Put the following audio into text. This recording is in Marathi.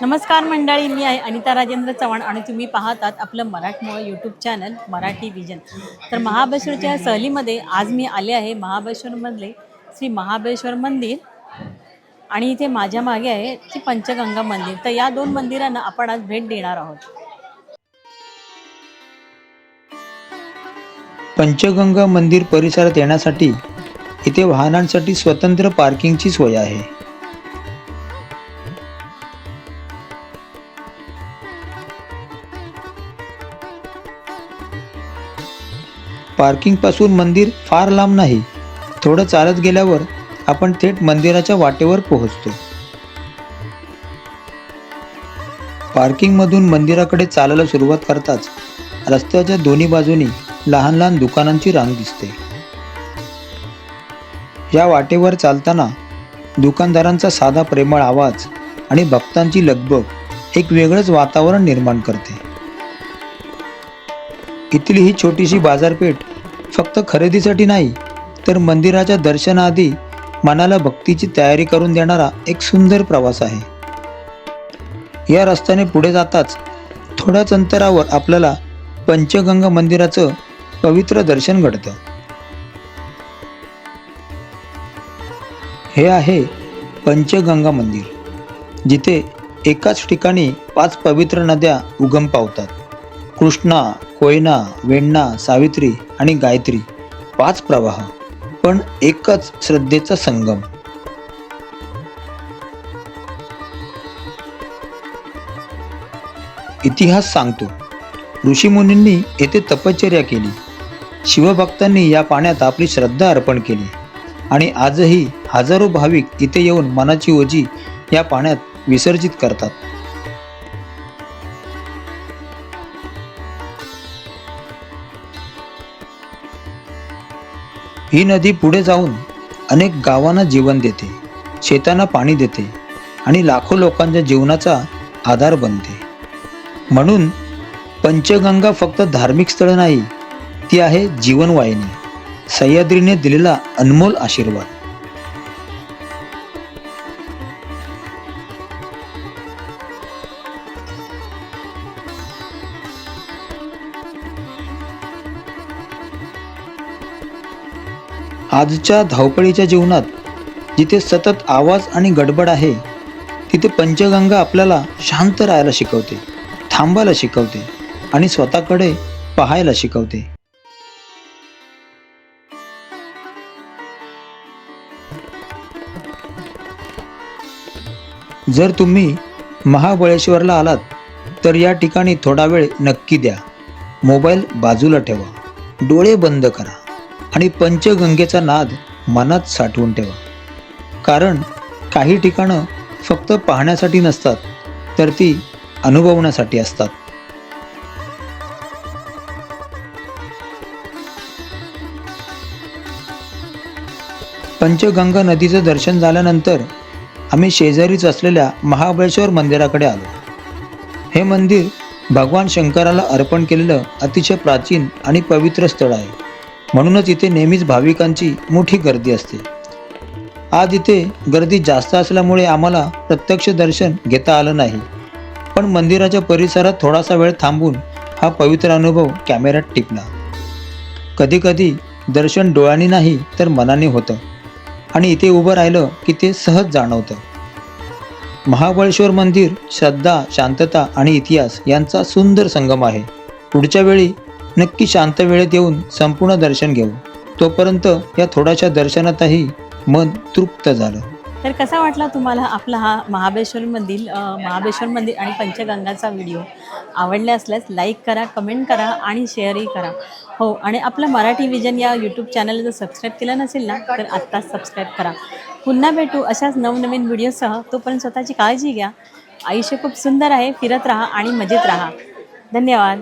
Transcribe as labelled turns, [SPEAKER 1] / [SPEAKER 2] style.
[SPEAKER 1] नमस्कार मंडळी मी आहे अनिता राजेंद्र चव्हाण आणि तुम्ही पाहतात आपलं मराठमोळं यूट्यूब चॅनल मराठी विजन तर महाबळेश्वरच्या सहलीमध्ये आज मी आले आहे महाबळेश्वरमधले श्री महाबळेश्वर मंदिर आणि इथे माझ्या मागे आहे श्री पंचगंगा मंदिर. तर या दोन मंदिरांना आपण आज भेट देणार आहोत.
[SPEAKER 2] पंचगंगा मंदिर परिसरात येण्यासाठी इथे वाहनांसाठी स्वतंत्र पार्किंगची सोय आहे. पार्किंगपासून मंदिर फार लांब नाही. थोडं चालत गेल्यावर आपण थेट मंदिराच्या वाटेवर पोहोचतो. पार्किंगमधून मंदिराकडे चालायला सुरुवात करताच रस्त्याच्या दोन्ही बाजूनी लहान लहान दुकानांची रांग दिसते. या वाटेवर चालताना दुकानदारांचा साधा प्रेमळ आवाज आणि भक्तांची लगबग एक वेगळंच वातावरण निर्माण करते. इथली ही छोटीशी बाजारपेठ फक्त खरेदीसाठी नाही तर मंदिराच्या दर्शनाआधी मनाला भक्तीची तयारी करून देणारा एक सुंदर प्रवास आहे. या रस्त्याने पुढे जाताच थोड्याच अंतरावर आपल्याला पंचगंगा मंदिराचं पवित्र दर्शन घडतं. हे आहे पंचगंगा मंदिर जिथे एकाच ठिकाणी पाच पवित्र नद्या उगम पावतात. कृष्णा कोयना वेण्णा सावित्री आणि गायत्री पाच प्रवाह पण एकच श्रद्धेचा संगम. इतिहास सांगतो ऋषीमुनींनी येथे तपश्चर्या केली. शिवभक्तांनी या पाण्यात आपली श्रद्धा अर्पण केली आणि आजही हजारो भाविक इथे येऊन मनाची ओजी या पाण्यात विसर्जित करतात. ही नदी पुढे जाऊन अनेक गावांना जीवन देते शेतांना पाणी देते आणि लाखो लोकांच्या जीवनाचा आधार बनते. म्हणून पंचगंगा फक्त धार्मिक स्थळ नाही ती आहे जीवनवाहिनी. सह्याद्रीने दिलेला अनमोल आशीर्वाद. आजच्या धावपळीच्या जीवनात जिथे सतत आवाज आणि गडबड आहे तिथे पंचगंगा आपल्याला शांत राहायला शिकवते थांबायला शिकवते आणि स्वतःकडे पाहायला शिकवते. जर तुम्ही महाबळेश्वरला आलात तर या ठिकाणी थोडा वेळ नक्की द्या. मोबाईल बाजूला ठेवा. डोळे बंद करा. आणि पंचगंगेचा नाद मनात साठवून ठेवा. कारण काही ठिकाणं फक्त पाहण्यासाठी नसतात तर ती अनुभवण्यासाठी असतात. पंचगंगा नदीचं दर्शन झाल्यानंतर आम्ही शेजारीच असलेल्या महाबळेश्वर मंदिराकडे आलो. हे मंदिर भगवान शंकराला अर्पण केलेलं अतिशय प्राचीन आणि पवित्र स्थळ आहे. म्हणूनच इथे नेहमीच भाविकांची मोठी गर्दी असते. आज इथे गर्दी जास्त असल्यामुळे आम्हाला प्रत्यक्ष दर्शन घेता आलं नाही. पण मंदिराच्या परिसरात थोडासा वेळ थांबून हा पवित्र अनुभव कॅमेऱ्यात टिपला. कधीकधी दर्शन डोळ्यांनी नाही तर मनाने होतं. आणि इथे उभं राहिलं की ते सहज जाणवतं. महाबळेश्वर मंदिर श्रद्धा शांतता आणि इतिहास यांचा सुंदर संगम आहे. पुढच्या वेळी नक्की शांत वेळेत येऊन संपूर्ण दर्शन घेऊ. तोपर्यंत या थोड्याशा दर्शनातही मन तृप्त झालं.
[SPEAKER 1] तर कसा वाटला तुम्हाला आपला हा महाबळेश्वर मंदिर महाबळेश्वर मंदिर आणि पंचगंगाचा व्हिडिओ? आवडला असल्यास लाईक करा कमेंट करा आणि शेअरही करा. हो आणि आपलं मराठी विजन या यूट्यूब चॅनल जर सबस्क्राईब केलं नसेल ना तर आत्ताच सबस्क्राईब करा. पुन्हा भेटू अशाच नवनवीन व्हिडिओसह. तोपर्यंत स्वतःची काळजी घ्या. आयुष्य खूप सुंदर आहे फिरत राहा आणि मजेत राहा. धन्यवाद.